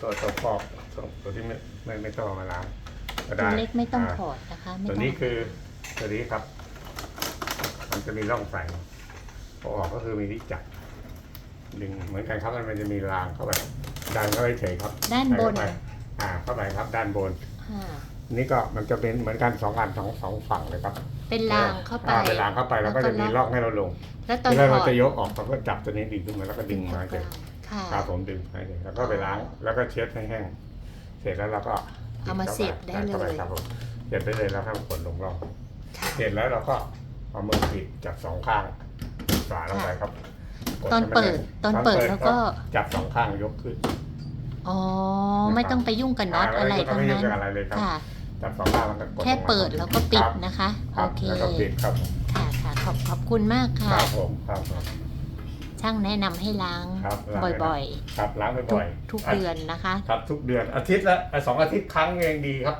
ตัวตัวฟอกตัวตัวที่ไม่ไม่ไม่ต้องเอามาล้างก็ตัได้วเล็กไม่ต้องาถอดนะคะไม่ตัวต้องนี้คือตัวนี้ครับ มันจะมีร่องใส่พอออกก็คือมีที่จับดึงเหมือนกันครับมันมันจะมีรางเข้าไปดันเข้าไปเฉยครับด้านบนใส่เข้าไปอ่าเข้าไปครับ ด้านบน ค่ะนี่ก็มันจะเป็นเหมือนกันสองอันสองสองฝั่งเลยครับเป็นรางเข้าไป อ่เป็นรางเข้าไปแล้วก็จะมีร่องให้เราลงแล้วตอนเวลาถเราอดจะยกออกเราก็จับตัวนี้ดึงขึ้นมาแล้วก็ดึงมาเฉย ค่ะ ครับผมดึงให้เฉยแล้วก็ไปล้าง แล้วก็เช็ดให้แห้ง เสร็จแล้วเราก็เอามาเสียบได้เลข้าปยครับผมเสียบได้เลยแล้วครับกดลงร่อง ค่ะ เสร็จแล้วเราก็เอามือปิดจับสองข้างฝาลงไปครับกตอนให้มัเปิดแตอนเปิดแล้วก็ จับสองข้างยกขึ้น อ๋อ ไม่ต้องไปยุ่งกับน็อตอะไรม่ต้ทั้งม่นั้นยุ่กับอะไรเลยครับค่ะ จับสองข้างแล้วก็กดแค่ลงมาเปิดแล้วก็ปิคดรับนะคะครัโอบเคแล้วก็ปิดครับผมค่ะค่ะขอบขอบคุณมากคค่ะรับผมครับผม ช่างแนะนำให้ล้างครับล้างบ่อยครับล้างๆทุกบ่อยทุกๆเดือนนะคะ ครับทุกเดือนอาทิตย์ละสองอาทิตย์ครั้งเองดีครับ